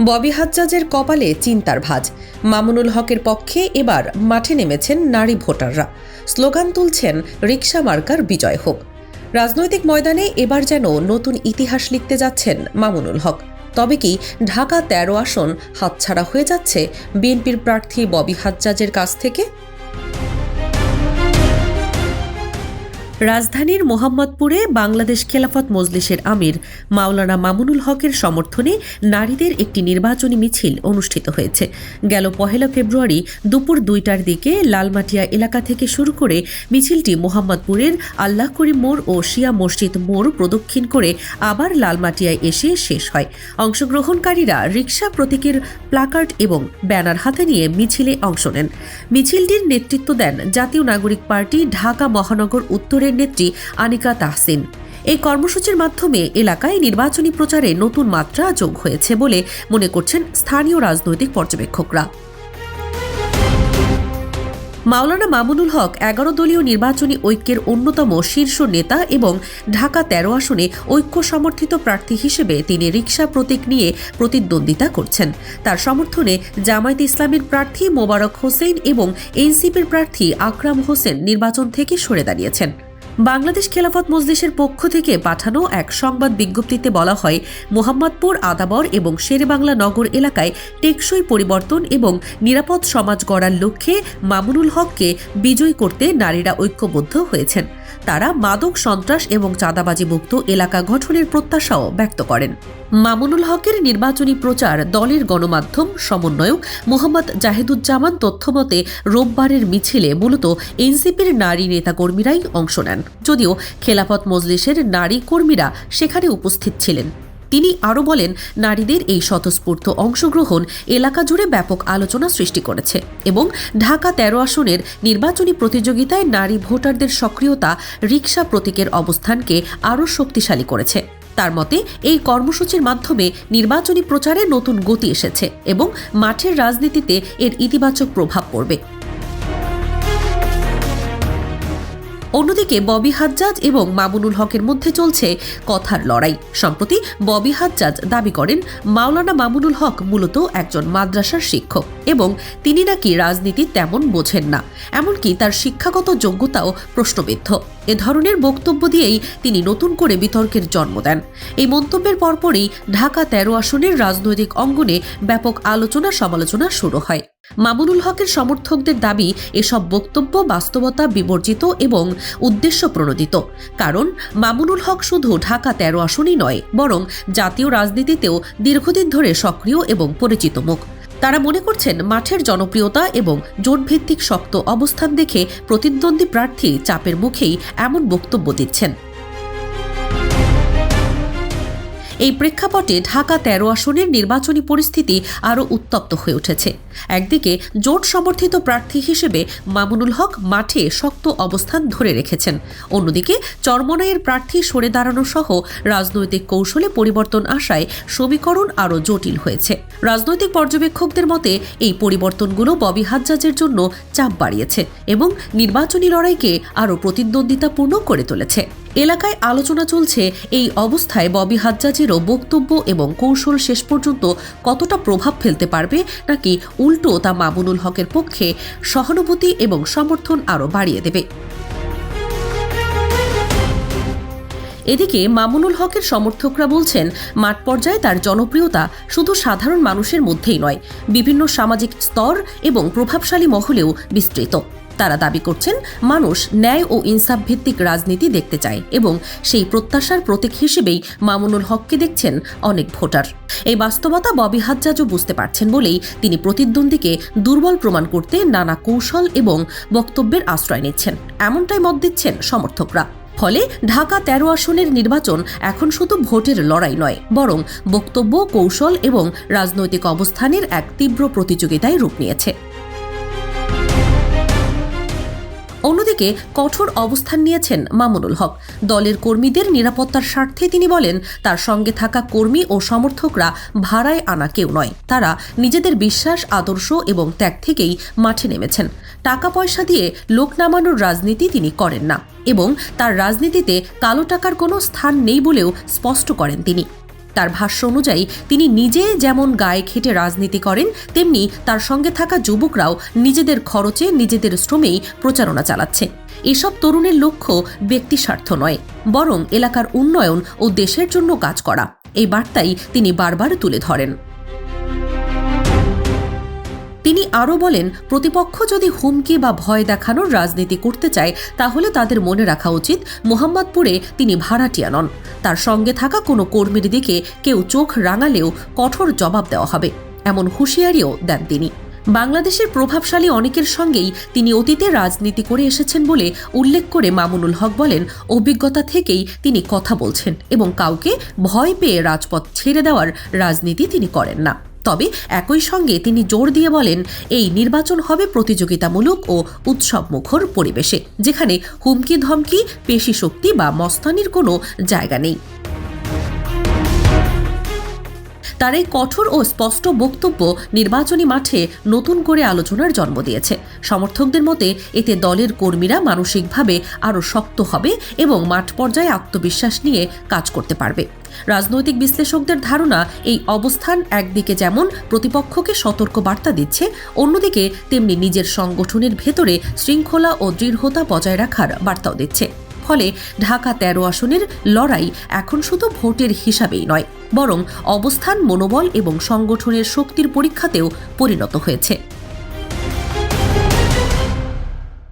ববি হাজ্জাজের কপালে চিন্তার ভাজ। মামুনুল হকের পক্ষে এবার মাঠে নেমেছেন নারী ভোটাররা। স্লোগান তুলছেন রিক্সা মার্কার বিজয় হোক। রাজনৈতিক ময়দানে এবার যেন নতুন ইতিহাস লিখতে যাচ্ছেন মামুনুল হক। তবে কি ঢাকা তেরো আসন হাতছাড়া হয়ে যাচ্ছে বিএনপির প্রার্থী ববি হাজ্জাজের কাছ থেকে? রাজধানীর মোহাম্মদপুরে বাংলাদেশ খেলাফত মজলিসের আমির মাওলানা মামুনুল হকের সমর্থনে নারীদের একটি নির্বাচনী মিছিল অনুষ্ঠিত হয়েছে। গেল পহেলা ফেব্রুয়ারি দুপুর দুইটার দিকে লালমাটিয়া এলাকা থেকে শুরু করে মিছিলটি মোহাম্মদপুরের আল্লাহ করিম মোড় ও শিয়া মসজিদ মোড় প্রদক্ষিণ করে আবার লালমাটিয়ায় এসে শেষ হয়। অংশগ্রহণকারীরা রিকশা, প্রতীকের প্লাকার্ড এবং ব্যানার হাতে নিয়ে মিছিলে অংশ নেন। মিছিলটির নেতৃত্ব দেন জাতীয় নাগরিক পার্টি ঢাকা মহানগর উত্তরের নেত্রী আনিকা তাহসিন। এই কর্মসূচির মাধ্যমে এলাকায় নির্বাচনী প্রচারে নতুন মাত্রা যোগ হয়েছে বলে মনে করছেন স্থানীয় রাজনৈতিক পর্যবেক্ষকরা। মাওলানা মামুনুল হক এগারো দলীয় নির্বাচনী ঐক্যের অন্যতম শীর্ষ নেতা এবং ঢাকা তেরো আসনে ঐক্য সমর্থিত প্রার্থী হিসেবে তিনি রিকশা প্রতীক নিয়ে প্রতিদ্বন্দ্বিতা করছেন। তার সমর্থনে জামায়াত ইসলামের প্রার্থী মোবারক হোসেন এবং এনসিপির প্রার্থী আকরাম হোসেন নির্বাচন থেকে সরে দাঁড়িয়েছেন। বাংলাদেশ খেলাফত মজলিসের পক্ষ থেকে পাঠানো এক সংবাদ বিজ্ঞপ্তিতে বলা হয়, মোহাম্মদপুর, আদাবর এবং শেরেবাংলা নগর এলাকায় টেকসই পরিবর্তন এবং নিরাপদ সমাজ গড়ার লক্ষ্যে মামুনুল হককে বিজয়ী করতে নারীরা ঐক্যবদ্ধ হয়েছেন। তারা মাদক সন্ত্রাস এবং চাঁদাবাজি মুক্ত এলাকা গঠনের প্রত্যাশাও ব্যক্ত করেন। মামুনুল হকের নির্বাচনী প্রচার দলের গণমাধ্যম সমন্বয়ক মোহাম্মদ জাহিদুজ্জামান তথ্যমতে, রোববারের মিছিলে মূলত এনসিপির নারী নেতাকর্মীরাই অংশ নেন। যদিও খেলাফত মজলিসের নারী কর্মীরা সেখানে উপস্থিত ছিলেন। তিনি আরও বলেন, নারীদের এই স্বতঃস্ফূর্ত অংশগ্রহণ এলাকা জুড়ে ব্যাপক আলোচনা সৃষ্টি করেছে এবং ঢাকা তেরো আসনের নির্বাচনী প্রতিযোগিতায় নারী ভোটারদের সক্রিয়তা রিকশা প্রতীকের অবস্থানকে আরও শক্তিশালী করেছে। তার মতে, এই কর্মসূচির মাধ্যমে নির্বাচনী প্রচারে নতুন গতি এসেছে এবং মাঠের রাজনীতিতে এর ইতিবাচক প্রভাব পড়বে। অন্যদিকে ববি হাজ্জাজ এবং মামুনুল হকের মধ্যে চলছে কথার লড়াই। সম্প্রতি ববি হাজ্জাজ দাবি করেন, মাওলানা মামুনুল হক মূলত একজন মাদ্রাসার শিক্ষক এবং তিনি নাকি রাজনীতি তেমন বোঝেন না। এমনকি তার শিক্ষাগত যোগ্যতাও প্রশ্নবিদ্ধ। এ ধরনের বক্তব্য দিয়েই তিনি নতুন করে বিতর্কের জন্ম দেন। এই মন্তব্যের পরপরই ঢাকা তেরো আসনের রাজনৈতিক অঙ্গনে ব্যাপক আলোচনা সমালোচনা শুরু হয়। মামুনুল হকের সমর্থকদের দাবি, এসব বক্তব্য বাস্তবতা বিবর্জিত এবং উদ্দেশ্য প্রণোদিত। কারণ, মামুনুল হক শুধু ঢাকা তেরো আসনই নয়, বরং জাতীয় রাজনীতিতেও দীর্ঘদিন ধরে সক্রিয় এবং পরিচিত মুখ। তারা মনে করছেন, মাঠের জনপ্রিয়তা এবং জোটভিত্তিক শক্ত অবস্থান দেখে প্রতিদ্বন্দ্বী প্রার্থী চাপের মুখেই এমন বক্তব্য দিচ্ছেন। এই প্রেক্ষাপটে ঢাকা তেরো আসনের নির্বাচনী পরিস্থিতি আরও উত্তপ্ত হয়ে উঠেছে। একদিকে জোট সমর্থিত প্রার্থী হিসেবে মামুনুল হক মাঠে শক্ত অবস্থান ধরে রেখেছেন। অন্যদিকে চরমনাইয়ের প্রার্থী সরে দাঁড়ানো সহ রাজনৈতিক কৌশলে পরিবর্তন আসায় সমীকরণ আরও জটিল হয়েছে। রাজনৈতিক পর্যবেক্ষকদের মতে, এই পরিবর্তনগুলো ববি হাজ্জাজের জন্য চাপ বাড়িয়েছে এবং নির্বাচনী লড়াইকে আরও প্রতিদ্বন্দ্বিতাপূর্ণ করে তুলেছে। এলাকায় আলোচনা চলছে এই অবস্থায় ববি হাজ্জাজেরও বক্তব্য এবং কৌশল শেষ পর্যন্ত কতটা প্রভাব ফেলতে পারবে নাকি উল্টো তা মামুনুল হকের পক্ষে সহানুভূতি এবং সমর্থন আরও বাড়িয়ে দেবে। এদিকে মামুনুল হকের সমর্থকরা বলছেন, মাঠ পর্যায়ে তার জনপ্রিয়তা শুধু সাধারণ মানুষের মধ্যেই নয়, বিভিন্ন সামাজিক স্তর এবং প্রভাবশালী মহলেও বিস্তৃত। তারা দাবি করছেন মানুষ ন্যায় ও ইনসাফ ভিত্তিক রাজনীতি দেখতে চায় এবং সেই প্রত্যাশার প্রতীক হিসেবেই মামুনুল হককে দেখছেন অনেক ভোটার। এই বাস্তবতা ববি হাজ্জাজও বুঝতে পারছেন বলেই তিনি প্রতিদ্বন্দ্বীকে দুর্বল প্রমাণ করতে নানা কৌশল এবং বক্তব্যের আশ্রয় নিচ্ছেন। এমনটাই মত দিচ্ছেন সমর্থকরা। ফলে ঢাকা তেরো আসনের নির্বাচন এখন শুধু ভোটের লড়াই নয়, বরং বক্তব্য, কৌশল এবং রাজনৈতিক অবস্থানের এক তীব্র প্রতিযোগিতায় রূপ নিয়েছে। অন্যদিকে কঠোর অবস্থান নিয়েছেন মামুনুল হক। দলের কর্মীদের নিরাপত্তার স্বার্থে তিনি বলেন, তার সঙ্গে থাকা কর্মী ও সমর্থকরা ভাড়ায় আনা কেউ নয়। তারা নিজেদের বিশ্বাস, আদর্শ এবং ত্যাগ থেকেই মাঠে নেমেছেন। টাকা পয়সা দিয়ে লোক নামানোর রাজনীতি তিনি করেন না এবং তার রাজনীতিতে কালো টাকার কোনো স্থান নেই বলেও স্পষ্ট করেন তিনি। তার ভাষ্য অনুযায়ী, তিনি নিজে যেমন গায়ে খেটে রাজনীতি করেন, তেমনি তার সঙ্গে থাকা যুবকরাও নিজেদের খরচে নিজেদের শ্রমেই প্রচারণা চালাচ্ছে। এসব তরুণের লক্ষ্য ব্যক্তি স্বার্থ নয়, বরং এলাকার উন্নয়ন ও দেশের জন্য কাজ করা। এই বার্তাই তিনি বারবার তুলে ধরেন। তিনি আরও বলেন, প্রতিপক্ষ যদি হুমকি বা ভয় দেখানোর রাজনীতি করতে চায়, তাহলে তাদের মনে রাখা উচিত মোহাম্মদপুরে তিনি ভাড়াটিয়া নন। তার সঙ্গে থাকা কোনো কর্মীর দিকে কেউ চোখ রাঙালেও কঠোর জবাব দেওয়া হবে, এমন হুঁশিয়ারিও দেন তিনি। বাংলাদেশের প্রভাবশালী অনেকের সঙ্গেই তিনি অতীতে রাজনীতি করে এসেছেন বলে উল্লেখ করে মামুনুল হক বলেন, অভিজ্ঞতা থেকেই তিনি কথা বলছেন এবং কাউকে ভয় পেয়ে রাজপথ ছেড়ে দেওয়ার রাজনীতি তিনি করেন না। তবে একই সঙ্গে তিনি জোর দিয়ে বলেন, এই নির্বাচন হবে প্রতিযোগিতামূলক ও উৎসবমুখর পরিবেশে, যেখানে হুমকি ধমকি পেশি শক্তি বা মস্তানির কোনো জায়গা নেই। তার এই কঠোর ও স্পষ্ট বক্তব্য নির্বাচনী মাঠে নতুন করে আলোচনার জন্ম দিয়েছে। সমর্থকদের মতে, এতে দলের কর্মীরা মানসিকভাবে আরও শক্ত হবে এবং মাঠ পর্যায়ে আত্মবিশ্বাস নিয়ে কাজ করতে পারবে। রাজনৈতিক বিশ্লেষকদের ধারণা, এই অবস্থান একদিকে যেমন প্রতিপক্ষকে সতর্ক বার্তা দিচ্ছে, অন্যদিকে তেমনি নিজের সংগঠনের ভেতরে শৃঙ্খলা ও দৃঢ়তা বজায় রাখার বার্তাও দিচ্ছে। ফলে ঢাকা তেরো আসনের লড়াই এখন শুধু ভোটের হিসাবেই নয়, বরং অবস্থান, মনোবল এবং সংগঠনের শক্তির পরীক্ষাতেও পরিণত হয়েছে।